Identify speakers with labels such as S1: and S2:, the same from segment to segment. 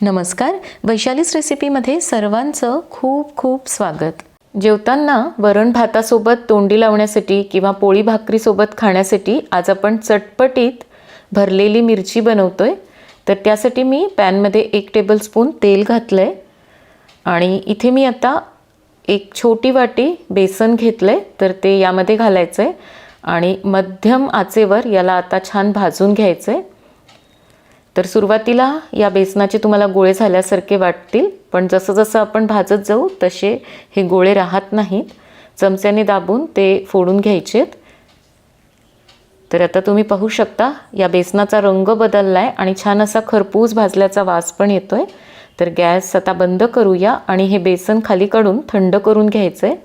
S1: नमस्कार. वैशालीस रेसिपीमध्ये सर्वांचं खूप खूप स्वागत. जेवताना वरण भातासोबत तोंडी लावण्यासाठी किंवा पोळी भाकरीसोबत खाण्यासाठी आज आपण चटपटीत भरलेली मिरची बनवतोय. तर त्यासाठी मी पॅनमध्ये एक टेबलस्पून तेल घातलं आहे आणि इथे मी आता एक छोटी वाटी बेसन घेतलं आहे तर ते यामध्ये घालायचं आहे आणि मध्यम आचेवर याला आता छान भाजून घ्यायचं आहे तर सुरुवातीला या बेसनाचे तुम्हाला गोळे झाल्यासारखे वाटतील पण जसं जसं आपण भाजत जाऊ तसे हे गोळे राहत नाहीत. चमच्याने दाबून ते फोडून घ्यायचेत. तर आता तुम्ही पाहू शकता या बेसनाचा रंग बदलला आहे आणि छान असा खरपूस भाजल्याचा वास पण येतो आहे तर गॅस आता बंद करूया आणि हे बेसन खाली काढून थंड करून घ्यायचं आहे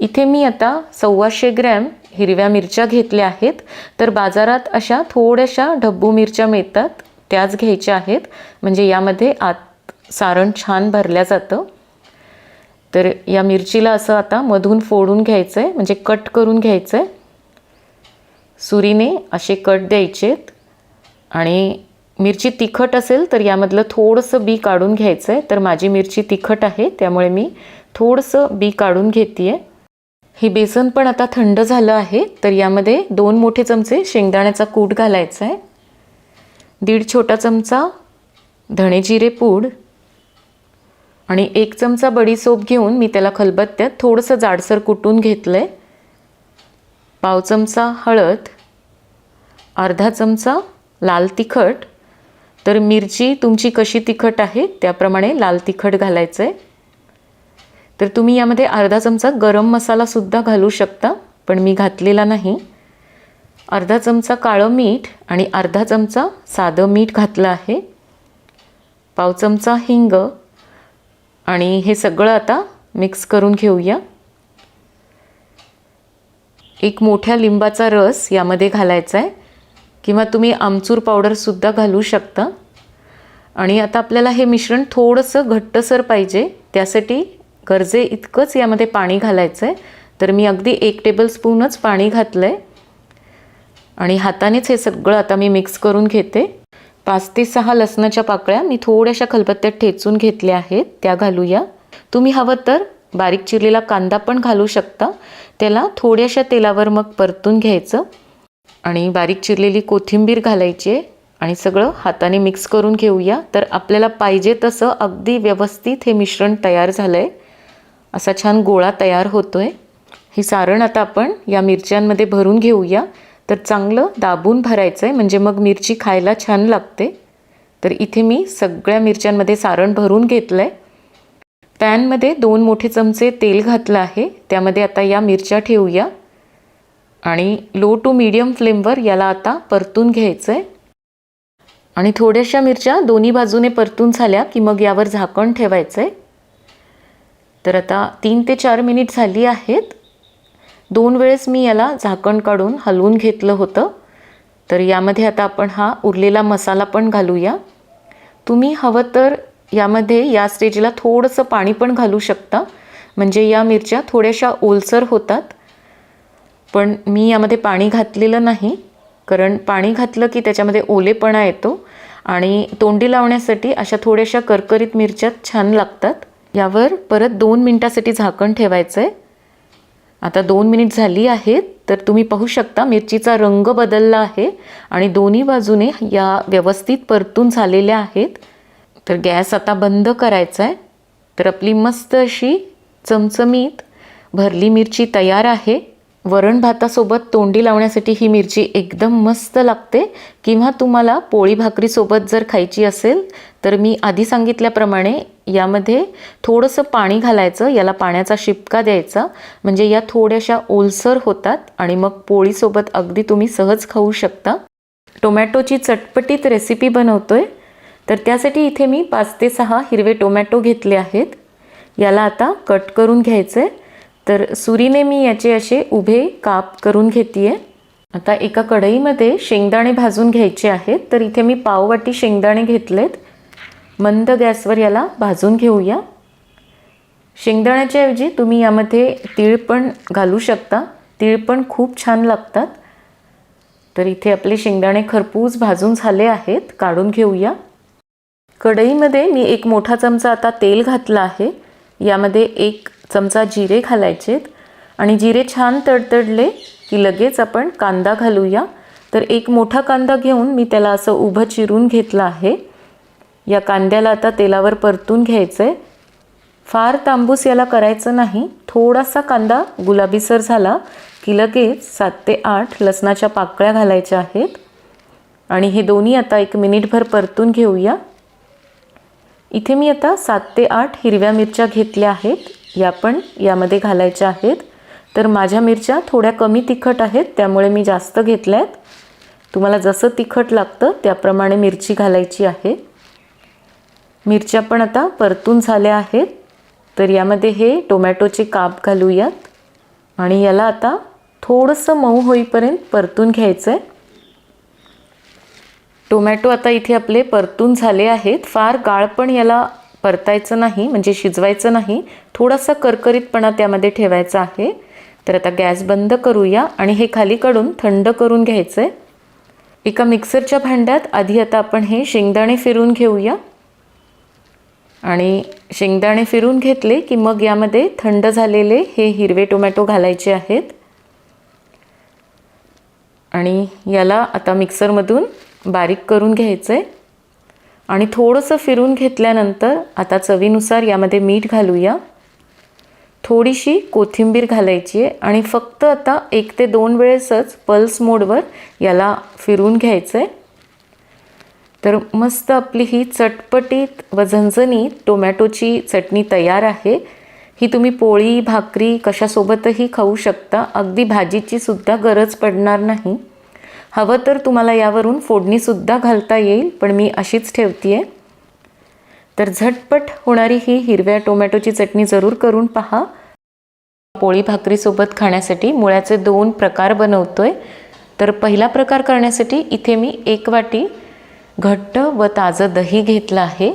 S1: इथे मी आता सव्वाशे ग्रॅम हिरव्या मिरच्या घेतल्या आहेत. तर बाजारात अशा थोड्याशा ढब्बू मिरच्या मिळतात. त्याच घ्यायच्या आहेत. म्हणजे यामध्ये आत सारण छान भरल्या जातं. तर या मिरचीला असं आता मधून फोडून घ्यायचं आहे म्हणजे कट करून घ्यायचं आहे सुरीने असे कट द्यायचेत. आणि मिरची तिखट असेल तर यामधलं थोडंसं बी काढून घ्यायचं आहे तर माझी मिरची तिखट आहे. त्यामुळे मी थोडंसं बी काढून घेते आहे हे बेसन पण आता थंड झालं आहे तर यामध्ये दोन मोठे चमचे शेंगदाण्याचा कूट घालायचा आहे. दीड छोटा चमचा धणे जिरे पूड आणि एक चमचा बडीसोप घेऊन मी त्याला खलबत्त्यात थोडंसं जाडसर कुटून घेतलं आहे पाव चमचा हळद अर्धा चमचा लाल तिखट. तर मिरची तुमची कशी तिखट आहे त्याप्रमाणे लाल तिखट घालायचं आहे तर तुम्ही यामध्ये अर्धा चमचा गरम मसालासुद्धा घालू शकता पण मी घातलेला नाही. अर्धा चमचा काळं मीठ आणि अर्धा चमचा साधं मीठ घातलं आहे. पाव चमचा हिंग आणि हे सगळं आता मिक्स करून घेऊया. एक मोठ्या लिंबाचा रस यामध्ये घालायचा आहे किंवा तुम्ही आमचूर पावडरसुद्धा घालू शकता. आणि आता आपल्याला हे मिश्रण थोडंसं घट्टसर पाहिजे त्यासाठी गरजे इतकंच यामध्ये पाणी घालायचं आहे तर मी अगदी एक टेबलस्पूनच पाणी घातलं आहे आणि हातानेच हे सगळं आता मी मिक्स करून घेते. पाच ते सहा लसणाच्या पाकळ्या मी थोड्याशा खलबत्त्यात ठेचून घेतल्या आहेत त्या घालूया. तुम्ही हवं तर बारीक चिरलेला कांदा पण घालू शकता. त्याला थोड्याशा तेलावर मग परतून घ्यायचं. आणि बारीक चिरलेली कोथिंबीर घालायची आहे. आणि सगळं हाताने मिक्स करून घेऊया. तर आपल्याला पाहिजे तसं अगदी व्यवस्थित हे मिश्रण तयार झालं आहे असा छान गोळा तयार होतो आहे हे सारण आता आपण या मिरच्यांमध्ये भरून घेऊया. तर चांगलं दाबून भरायचं आहे म्हणजे मग मिरची खायला छान लागते. तर इथे मी सगळ्या मिरच्यांमध्ये सारण भरून घेतलं आहे पॅनमध्ये दोन मोठे चमचे तेल घातलं आहे. त्यामध्ये आता या मिरच्या ठेवूया. आणि लो टू मीडियम फ्लेमवर याला आता परतून घ्यायचं आहे आणि थोड्याशा मिरच्या दोन्ही बाजूने परतून झाल्या की मग यावर झाकण ठेवायचं आहे तर आता तीन ते चार मिनिट झाली आहेत. दोन वेळेस मी याला झाकण काढून हलवून घेतलं होतं. तर यामध्ये आता आपण हा उरलेला मसाला पण घालूया. तुम्ही हवं तर यामध्ये या स्टेजला थोडंसं पाणी पण घालू शकता. म्हणजे या मिरच्या थोड्याशा ओलसर होतात. पण मी यामध्ये पाणी घातलेलं नाही. कारण पाणी घातलं की त्याच्यामध्ये ओलेपणा येतो. आणि तोंडी लावण्यासाठी अशा थोड्याशा करकरीत मिरच्या छान लागतात. यावर परत दोन मिनटासाठी झाकण ठेवायचं आहे आता दोन मिनिट झाली आहेत तर तुम्ही पाहू शकता मिरचीचा रंग बदलला आहे आणि दोन्ही बाजूने या व्यवस्थित परतून झालेल्या आहेत. तर गॅस आता बंद करायचा आहे तर आपली मस्त अशी चमचमीत भरली मिरची तयार आहे. वरण भातासोबत तोंडी लावण्यासाठी ही मिरची एकदम मस्त लागते. किंवा तुम्हाला पोळी भाकरीसोबत जर खायची असेल तर मी आधी सांगितल्याप्रमाणे यामध्ये थोडंसं पाणी घालायचं याला पाण्याचा शिपका द्यायचा. म्हणजे या थोड्याशा ओलसर होतात आणि मग पोळीसोबत अगदी तुम्ही सहज खाऊ शकता. टोमॅटोची चटपटीत रेसिपी बनवतोय. तर त्यासाठी इथे मी पाच ते सहा हिरवे टोमॅटो घेतले आहेत. याला आता कट करून घ्यायचं. आहे तर सुरीने मी याचे असे उभे काप करून घेते आहे आता एका कढईमध्ये शेंगदाणे भाजून घ्यायचे आहेत तर इथे मी पाववाटी शेंगदाणे घेतलेत. मंद गॅसवर याला भाजून घेऊया. शेंगदाण्याच्या ऐवजी तुम्ही यामध्ये तीळ पण घालू शकता. तीळ पण खूप छान लागतात. तर इथे आपले शेंगदाणे खरपूस भाजून झाले आहेत काढून घेऊया. कढईमध्ये मी एक मोठा चमचा आता तेल घातलं आहे. यामध्ये एक चमचा जिरे घालायचेत. आणि जिरे छान तडतडले की लगेच आपण कांदा घालूया. तर एक मोठा कांदा घेऊन मी त्याला असं उभं चिरून घेतलं आहे. या कांद्याला आता तेलावर परतून घ्यायचं आहे फार तांबूस याला करायचं नाही. थोडासा कांदा गुलाबीसर झाला की लगेच सात ते आठ लसणाच्या पाकळ्या घालायच्या आहेत. आणि हे दोन्ही आता एक मिनिटभर परतून घेऊया. इथे मी आता सात ते आठ हिरव्या मिरच्या घेतल्या आहेत. या पण यामध्ये घालायच्या आहेत. तर माझ्या मिरच्या थोड्या कमी तिखट आहेत त्यामुळे मी जास्त घेतल्या आहेत तुम्हाला जसं तिखट लागतं त्याप्रमाणे मिरची घालायची आहे. मिरच्या पण आता परतून झाल्या आहेत. तर यामध्ये हे टोमॅटोचे काप घालूयात. आणि याला आता थोडंसं मऊ होईपर्यंत परतून घ्यायचं आहे टोमॅटो आता इथे आपले परतून झाले आहेत. फार गाळ पण याला परतायचं नाही म्हणजे शिजवायचं नाही थोडासा करकरीतपणा त्यामध्ये ठेवायचा आहे. तर आता गॅस बंद करूया आणि हे खाली काढून थंड करून घ्यायचं आहे एका मिक्सरच्या भांड्यात आधी आता आपण हे शेंगदाणे फिरून घेऊया. आणि शेंगदाणे फिरून घेतले की मग यामध्ये थंड झालेले हे हिरवे टोमॅटो घालायचे आहेत. आणि याला आता मिक्सरमधून बारीक करून घ्यायचं आहे आणि थोडंसं फिरून घेतल्यानंतर आता चवीनुसार यामध्ये मीठ घालूया. थोडीशी कोथिंबीर घालायची आहे आणि फक्त आता एक ते दोन वेळेसच पल्स मोडवर याला फिरून घ्यायचं आहे तर मस्त आपली ही चटपटीत व झणझणीत टोमॅटोची चटणी तयार आहे. ही तुम्ही पोळी भाकरी कशासोबतही खाऊ शकता. अगदी भाजीची सुद्धा गरज पडणार नाही. हवं तर तुम्हाला यावरून फोडणीसुद्धा घालता येईल पण मी अशीच ठेवते आहे तर झटपट होणारी ही हिरव्या टोमॅटोची चटणी जरूर करून पहा. पोळी भाकरीसोबत खाण्यासाठी मुळ्याचे दोन प्रकार बनवतोय. तर पहिला प्रकार करण्यासाठी इथे मी एक वाटी घट्ट व ताजं दही घेतलं आहे.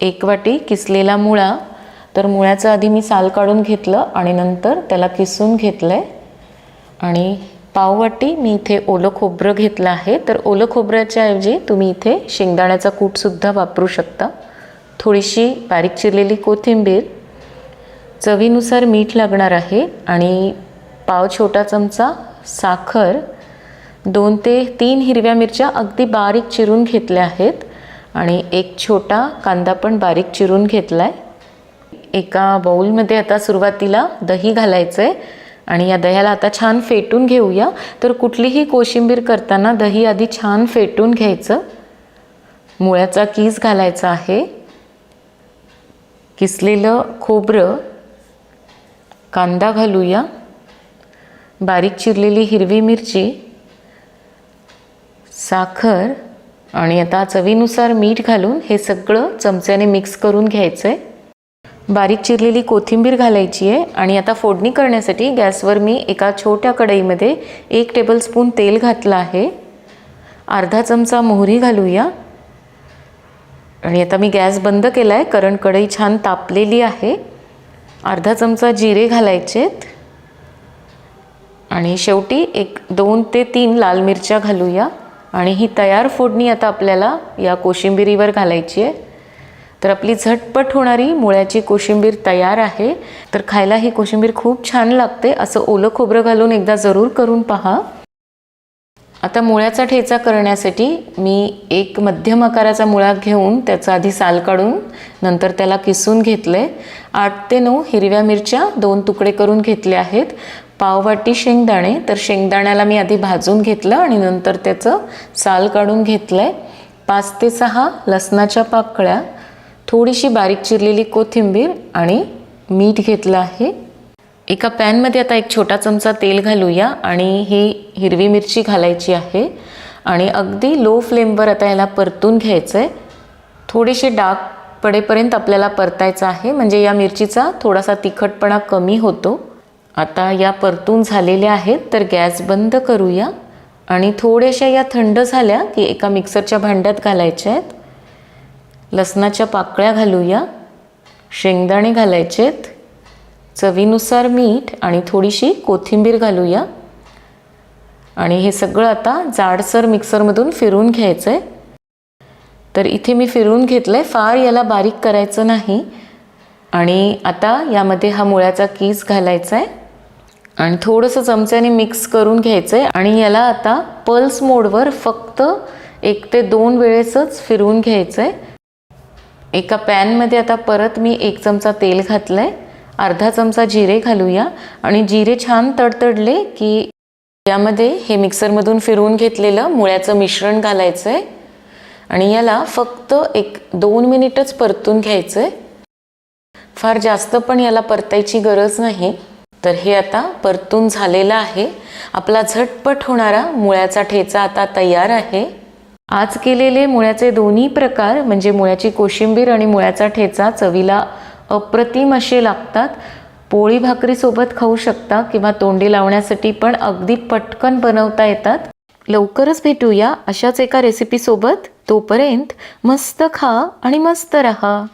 S1: एक वाटी किसलेला मुळा. तर मुळ्याचं आधी मी साल काढून घेतलं आणि नंतर त्याला किसून घेतलं आहे आणि पाववाटी मी इथे ओलं खोबरं घेतलं आहे. तर ओलं खोबऱ्याच्या ऐवजी तुम्ही इथे शेंगदाण्याचा कूटसुद्धा वापरू शकता. थोडीशी बारीक चिरलेली कोथिंबीर चवीनुसार मीठ लागणार आहे आणि पाव छोटा चमचा साखर दोन ते तीन हिरव्या मिरच्या अगदी बारीक चिरून घेतल्या आहेत आणि एक छोटा कांदा पण बारीक चिरून घेतला आहे एका बाऊलमध्ये आता सुरुवातीला दही घालायचं आहे आणि या दह्याला आता छान फेटून घेऊया. तर कुठलीही कोशिंबीर करताना दही आधी छान फेटून घ्यायचं. मुळ्याचा कीस घालायचा आहे. किसलेलं खोबरं कांदा घालूया. बारीक चिरलेली हिरवी मिरची साखर आणि आता चवीनुसार मीठ घालून हे सगळं चमच्याने मिक्स करून घ्यायचं आहे बारीक चिरलेली कोथिंबीर घालायची आहे आणि आता फोडणी करण्यासाठी गॅसवर मी एका छोट्या कढईमध्ये एक टेबलस्पून तेल घातलं आहे. अर्धा चमचा मोहरी घालूया. आणि आता मी गॅस बंद केला आहे कारण कढई छान तापलेली आहे. अर्धा चमचा जिरे घालायचेत. आणि शेवटी एक दोन ते तीन लाल मिरच्या घालूया. आणि ही तयार फोडणी आता आपल्याला या कोशिंबिरीवर घालायची आहे. तर आपली झटपट होणारी मुळ्याची कोशिंबीर तयार आहे. तर खायला ही कोशिंबीर खूप छान लागते. असं ओलं खोबरं घालून एकदा जरूर करून पहा. आता मुळ्याचा ठेचा करण्यासाठी मी एक मध्यम आकाराचा मुळा घेऊन त्याचा आधी साल काढून नंतर त्याला किसून घेतले. आठ ते नऊ हिरव्या मिरच्या दोन तुकडे करून घेतले आहेत. पाववाटी शेंगदाणे. तर शेंगदाण्याला मी आधी भाजून घेतलं आणि नंतर त्याचं साल काढून घेतलं आहे पाच ते सहा लसणाच्या पाकळ्या. थोडीशी बारीक चिरलेली कोथिंबीर आणि मीठ घेतलं आहे. एका पॅनमध्ये आता एक छोटा चमचा तेल घालूया आणि ही हिरवी मिरची घालायची आहे. आणि अगदी लो फ्लेमवर आता याला परतून घ्यायचं आहे थोडीशी डाग पडेपर्यंत आपल्याला परतायचं आहे. म्हणजे या मिरचीचा थोडासा तिखटपणा कमी होतो. आता या परतून झालेल्या आहेत तर गॅस बंद करूया. आणि थोड्याशा या थंड झाल्या की एका मिक्सरच्या भांड्यात घालायच्या आहेत. लसणाच्या पाकळ्या घालूया. शेंगदाणे घालायचेत. चवीनुसार मीठ आणि थोडीशी कोथिंबीर घालूया. आणि हे सगळं आता जाडसर मिक्सरमधून फिरून घ्यायचं आहे तर इथे मी फिरवून घेतलं आहे फार याला बारीक करायचं नाही. आणि आता यामध्ये हा मुळ्याचा कीस घालायचा आहे आणि थोडंसं चमच्याने मिक्स करून घ्यायचं आहे आणि याला आता पल्स मोडवर फक्त एक ते दोन वेळेसच फिरवून घ्यायचं आहे एका पॅनमध्ये आता परत मी एक चमचा तेल घातलं आहे अर्धा चमचा जिरे घालूया. आणि जिरे छान तडतडले की यामध्ये हे मिक्सरमधून फिरवून घेतलेलं मुळ्याचं मिश्रण घालायचं आहे आणि याला फक्त एक दोन मिनिटच परतून घ्यायचं आहे फार जास्त पण याला परतायची गरज नाही. तर हे आता परतून झालेलं आहे. आपला झटपट होणारा मुळ्याचा ठेचा आता तयार आहे. आज केलेले मुळ्याचे दोन्ही प्रकार म्हणजे मुळ्याची कोशिंबीर आणि मुळ्याचा ठेचा चवीला अप्रतिम असे लागतात. पोळी भाकरीसोबत खाऊ शकता किंवा तोंडी लावण्यासाठी पण अगदी पटकन बनवता येतात. लवकरच भेटूया अशाच एका रेसिपीसोबत तोपर्यंत मस्त खा आणि मस्त रहा.